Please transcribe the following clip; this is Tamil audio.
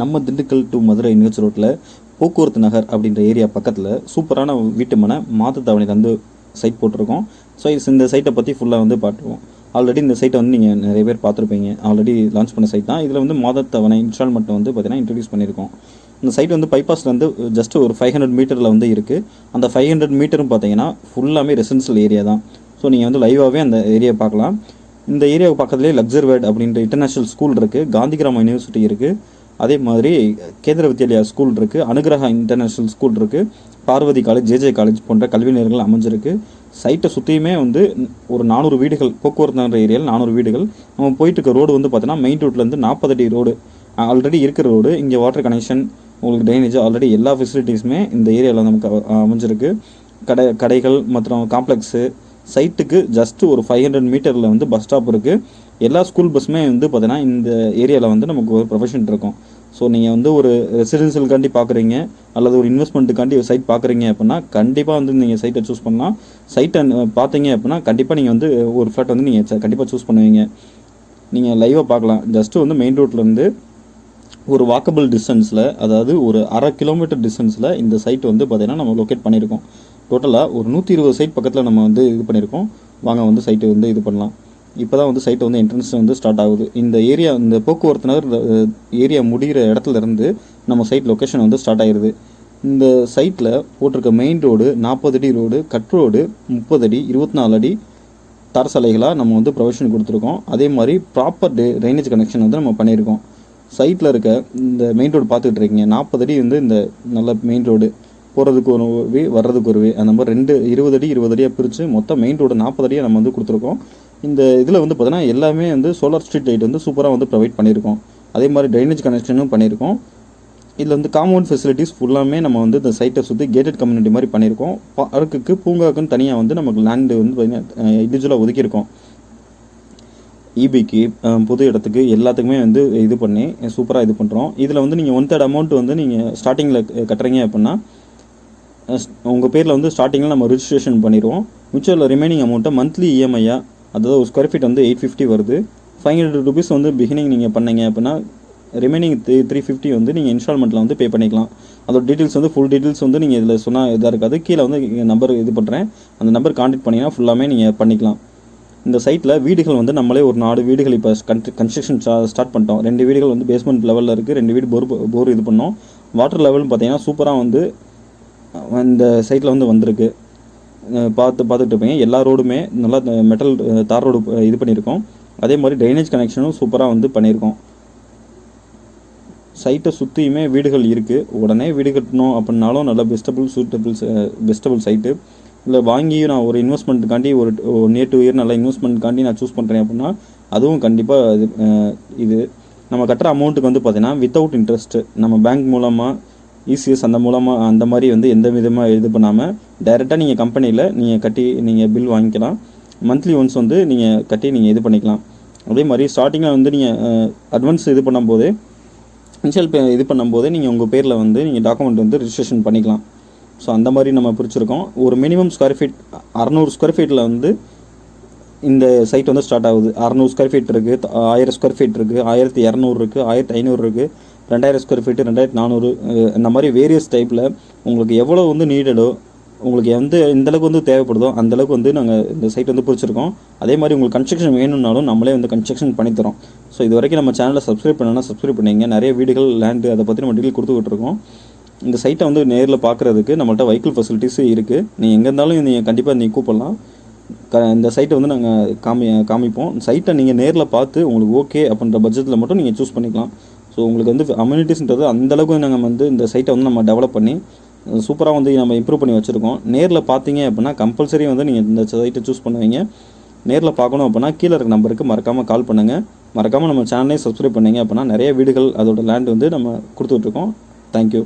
நம்ம திண்டுக்கல் டு மதுரை நியூஸ் ரோட்டில் போக்குவரத்து நகர் அப்படின்ற ஏரியா பக்கத்தில் சூப்பரான வீட்டு மனை மாதத்தவணையில் வந்து சைட் போட்டிருக்கோம். ஸோ இந்த சைட்டை பற்றி ஃபுல்லாக வந்து பார்த்துருவோம். ஆல்ரெடி இந்த சைட்டை வந்து நீங்கள் நிறைய பேர் பார்த்துருப்பீங்க. ஆல்ரெடி லான்ச் பண்ண சைட் தான். இதில் வந்து மாதத்தவணை இன்ஸ்டால்மெண்ட் வந்து பார்த்தீங்கன்னா இன்ட்ரடியூஸ் பண்ணியிருக்கோம் இந்த சைட் வந்து பைபாஸ்லேருந்து ஜஸ்ட் ஒரு ஃபைவ் ஹண்ட்ரட் மீட்டரில் வந்து இருக்குது அந்த ஃபைவ் ஹண்ட்ரட் மீட்டரும் பார்த்தீங்கன்னா ஃபுல்லாமே ரெசிடென்ஷியல் ஏரியா தான். ஸோ நீங்கள் வந்து லைவாகவே அந்த ஏரியா பார்க்கலாம். இந்த ஏரியாவுக்கு பக்கத்துலேயே லக்ஸர்வேட் அப்படின்ற இன்டர்நேஷ்னல் ஸ்கூல் இருக்குது காந்திகிராம யூனிவர்சிட்டி இருக்குது அதே மாதிரி கேந்திர வித்யாலயா ஸ்கூல் இருக்குது அனுகிரகா இன்டர்நேஷ்னல் ஸ்கூல் இருக்குது பார்வதி காலேஜ் ஜேஜே காலேஜ் போன்ற கல்வி நிலையங்கள் அமைஞ்சிருக்கு. சைட்டை சுற்றியுமே வந்து ஒரு நானூறு வீடுகள் போக்குவரத்து ஏரியாவில் நானூறு வீடுகள். நம்ம போயிட்டு இருக்க ரோடு வந்து பார்த்தீங்கன்னா மெயின் ரோட்லேருந்து நாற்பது அடி ரோடு ஆல்ரெடி இருக்கிற ரோடு இங்கே வாட்டர் கனெக்ஷன் உங்களுக்கு ட்ரைனேஜ் ஆல்ரெடி எல்லா ஃபெசிலிட்டிஸுமே இந்த ஏரியாவில் நமக்கு அமைஞ்சிருக்கு. கடை கடைகள் மற்றும் காம்ப்ளெக்ஸு சைட்டுக்கு ஜஸ்ட் ஒரு ஃபைவ் ஹண்ட்ரட் மீட்டரில் வந்து பஸ் ஸ்டாப் இருக்குது எல்லா ஸ்கூல் பஸ்ஸுமே வந்து பார்த்தீங்கன்னா இந்த ஏரியாவில் வந்து நமக்கு ஒரு ப்ரொஃபஷன் இருக்கும். ஸோ நீங்கள் வந்து ஒரு ரெசிடென்ஷியலுக்காண்டி பார்க்குறீங்க அல்லது ஒரு இன்வெஸ்ட்மெண்ட்டுக்காண்டி ஒரு சைட் பார்க்குறீங்க அப்படின்னா கண்டிப்பாக வந்து நீங்கள் சைட்டை சூஸ் பண்ணலாம். சைட்டை பார்த்தீங்க அப்படின்னா கண்டிப்பாக நீங்கள் வந்து ஒரு ஃப்ளாட் வந்து நீங்கள் கண்டிப்பாக சூஸ் பண்ணுவீங்க. நீங்கள் லைவாக பார்க்கலாம் ஜஸ்ட்டு வந்து மெயின் ரோட்லேருந்து ஒரு வாக்கபிள் டிஸ்டன்ஸில் அதாவது ஒரு அரை கிலோமீட்டர் டிஸ்டன்ஸில் இந்த சைட் வந்து பார்த்தீங்கன்னா நம்ம லொக்கேட் பண்ணியிருக்கோம். டோட்டலாக ஒரு நூற்றி இருபது சைட் பக்கத்தில் நம்ம வந்து இது பண்ணியிருக்கோம். வாங்க வந்து சைட்டு வந்து இது பண்ணலாம். இப்போ தான் வந்து சைட்டை வந்து என்ட்ரன்ஸ் வந்து ஸ்டார்ட் ஆகுது. இந்த ஏரியா இந்த போக்குவரத்து நகர் ஏரியா முடிகிற இடத்துல இருந்து நம்ம சைட் லொக்கேஷன் வந்து ஸ்டார்ட் ஆயிருது. இந்த சைட்டில் போட்டிருக்க மெயின் ரோடு நாற்பது அடி ரோடு கட் ரோடு முப்பது அடி இருபத்தி நாலு அடி தர சாலைகளாக நம்ம வந்து ப்ரொவிஷன் கொடுத்துருக்கோம். அதே மாதிரி ப்ராப்பர் டே ட்ரைனேஜ் கனெக்ஷன் வந்து நம்ம பண்ணியிருக்கோம். சைட்டில் இருக்க இந்த மெயின் ரோடு பார்த்துக்கிட்டு இருக்கீங்க. நாற்பது அடி வந்து இந்த நல்ல மெயின் ரோடு போகிறதுக்கு ஒரு வே வர்றதுக்கு ஒரு வே அந்த மாதிரி ரெண்டு இருபது அடி இருபது அடியாக பிரித்து மொத்தம் மெயின் ரோடு நாற்பது அடியாக நம்ம வந்து கொடுத்துருக்கோம். இந்த இதில் வந்து பார்த்தீங்கன்னா எல்லாமே வந்து சோலார் ஸ்ட்ரீட் லைட் வந்து சூப்பராக வந்து ப்ரொவைட் பண்ணியிருக்கோம். அதே மாதிரி ட்ரைனேஜ் கனெக்ஷனும் பண்ணியிருக்கோம். இதில் வந்து காம்பவுண்ட் ஃபெசிலிட்டிஸ் ஃபுல்லாமே நம்ம வந்து இந்த சைட்டை சுற்றி கேட்டட் கம்யூனிட்டி மாதிரி பண்ணியிருக்கோம். பார்க்குக்கு பூங்காக்குன்னு தனியாக வந்து நமக்கு லேண்டு வந்து பார்த்தீங்கன்னா இண்டிவிஜுவலாக ஒதுக்கியிருக்கோம். இபிக்கு புது இடத்துக்கு எல்லாத்துக்குமே வந்து இது பண்ணி சூப்பராக இது பண்ணுறோம் இதில் வந்து நீங்கள் ஒன் தேர்ட் அமௌண்ட் வந்து நீங்கள் ஸ்டார்டிங்கில் கட்டுறீங்க அப்படின்னா உங்கள் பேரில் வந்து ஸ்டார்டிங்கில் நம்ம ரிஜிஸ்ட்ரேஷன் பண்ணிடுவோம். மியூச்சுவல் ரிமைனிங் அமௌண்ட்டை மந்த்லி இஎம்ஐயாக அதாவது ஒரு ஸ்கொயர் ஃபீட் வந்து எயிட் ஃபிஃப்டி வருது. ஃபைவ் ஹண்ட்ரட் ருபீஸ் வந்து பிகினிங் நீங்கள் பண்ணீங்க அப்படின்னா ரிமைனிங் த்ரீ த்ரீ ஃபிஃப்டி வந்து நீங்கள் இன்ஸ்டால்மெண்ட்டில் வந்து பே பண்ணிக்கலாம். அதோட டீட்டெயில்ஸ் வந்து ஃபுல் டீட்டெயில்ஸ் வந்து நீங்கள் இதில் சொன்னால் இதாக இருக்காது. கீழே வந்து நம்பர் இது பண்ணுறேன் அந்த நம்பர் காண்டக்ட் பண்ணிங்கன்னா ஃபுல்லாமே நீங்கள் பண்ணிக்கலாம். இந்த சைட்டில் வீடுகள் வந்து நம்மளே ஒரு நாலு வீடுகள் இப்போ கன்ஸ்ட்ரக்ஷன் ஸ்டார்ட் பண்ணிட்டோம். ரெண்டு வீடுகள் வந்து பேஸ்மெண்ட் லெவலில் இருக்குது ரெண்டு வீடு போர் போர் இது பண்ணோம். வாட்டர் லெவல்னு பார்த்தீங்கன்னா சூப்பராக வந்து இந்த சைட்டில் வந்து வந்திருக்கு. பார்த்து பார்த்துட்டு இருப்பீங்க. எல்லா ரோடுமே நல்லா மெட்டல் தார் ரோடு இது பண்ணியிருக்கோம். அதே மாதிரி ட்ரைனேஜ் கனெக்ஷனும் சூப்பராக வந்து பண்ணியிருக்கோம். சைட்டை சுற்றியுமே வீடுகள் இருக்குது உடனே வீடு கட்டணும் அப்படின்னாலும் நல்ல பெஸ்டபுள் சூட்டபிள் பெஸ்டபுள் சைட்டு இல்லை வாங்கி நான் ஒரு இன்வெஸ்ட்மெண்ட்டுக்காண்டி ஒரு நியர் டூ இயர் நல்ல இன்வெஸ்ட்மெண்ட்காண்டி நான் சூஸ் பண்ணுறேன் அப்படின்னா அதுவும் கண்டிப்பாக இது இது. நம்ம கட்டுற அமௌண்ட்டுக்கு வந்து பார்த்தீங்கன்னா வித்தவுட் இன்ட்ரெஸ்ட்டு நம்ம பேங்க் மூலமாக இசிஎஸ் அந்த மூலமாக அந்த மாதிரி வந்து எந்த விதமாக இது பண்ணாமல் டைரெக்டாக நீங்கள் கம்பெனியில் நீங்கள் கட்டி நீங்கள் பில் வாங்கிக்கலாம். மந்த்லி ஒன்ஸ் வந்து நீங்கள் கட்டி நீங்கள் இது பண்ணிக்கலாம். அதே மாதிரி ஸ்டார்டிங்கில் வந்து நீங்கள் அட்வான்ஸ் இது பண்ணும்போது இன்ஷியல் பே இது பண்ணும்போது நீங்கள் உங்கள் பேரில் வந்து நீங்கள் டாக்குமெண்ட் வந்து ரிஜிஸ்ட்ரேஷன் பண்ணிக்கலாம். ஸோ அந்த மாதிரி நம்ம பிரிச்சிருக்கோம். ஒரு மினிமம் ஸ்கொயர் ஃபீட் அறநூறு ஸ்கொயர் ஃபீட்டில் வந்து இந்த சைட் வந்து ஸ்டார்ட் ஆகுது. அறநூறு ஸ்கொயர் ஃபீட் இருக்குது ஆயிரம் ஸ்கொயர் ஃபீட் இருக்குது ஆயிரத்தி இரநூறு இருக்குது ஆயிரத்தி ஐநூறு இருக்குது ரெண்டாயிரம் ஸ்கொயர் ஃபீட்டு ரெண்டாயிரத்தி நானூறு இந்த மாதிரி வேரியஸ் டைப்பில் உங்களுக்கு எவ்வளோ வந்து நீடடோ உங்களுக்கு எந்த எந்தளவுக்கு வந்து தேவைப்படுதோ அந்த அளவுக்கு வந்து நாங்கள் இந்த சைட் வந்து பிடிச்சிருக்கோம். அதே மாதிரி உங்களுக்கு கன்ஸ்ட்ரக்ஷன் வேணும்னாலும் நம்மளே வந்து கன்ஸ்ட்ரக்ஷன் பண்ணித்தரோம் ஸோ இது வரைக்கும் நம்ம சேனலை சப்ஸ்கிரைப் பண்ணனா சப்ஸ்கிரைப் பண்ணிங்க நிறைய வீடுகள் லேண்டு அதை பற்றி நம்ம டீல் கொடுத்துக்கிட்டு இந்த சைட்டை வந்து நேரில் பார்க்குறதுக்கு நம்மள்ட்ட வெஹிக்கிள் ஃபெசிலிட்டிஸும் இருக்குது நீங்கள் எங்கே இருந்தாலும் நீங்கள் கண்டிப்பாக நீங்கள் கூப்பிடலாம். க இந்த சைட்டை வந்து நாங்கள் காமி காமிப்போம். சைட்டை நீங்கள் நேரில் பார்த்து உங்களுக்கு ஓகே அப்படின்ற பட்ஜெட்டில் மட்டும் நீங்கள் சூஸ் பண்ணிக்கலாம். ஸோ உங்களுக்கு வந்து அம்யூனிட்டிஸ்ன்றது அந்தளவுக்கு நாங்கள் வந்து இந்த சைட்டை வந்து நம்ம டெவலப் பண்ணி சூப்பராக வந்து நம்ம இம்ப்ரூவ் பண்ணி வச்சுருக்கோம். நேரில் பார்த்தீங்க அப்படின்னா கம்பல்சரி வந்து நீங்கள் இந்த சைட்டை சூஸ் பண்ணுவீங்க. நேரில் பார்க்கணும் அப்படின்னா கீழே இருக்க நம்பருக்கு மறக்காமல் கால் பண்ணுங்கள் மறக்காமல் நம்ம சேனலே சப்ஸ்கிரைப் பண்ணிங்க அப்படின்னா நிறைய வீடுகள் அதோட லேண்ட் வந்து நம்ம கொடுத்துட்ருக்கோம் தேங்க்யூ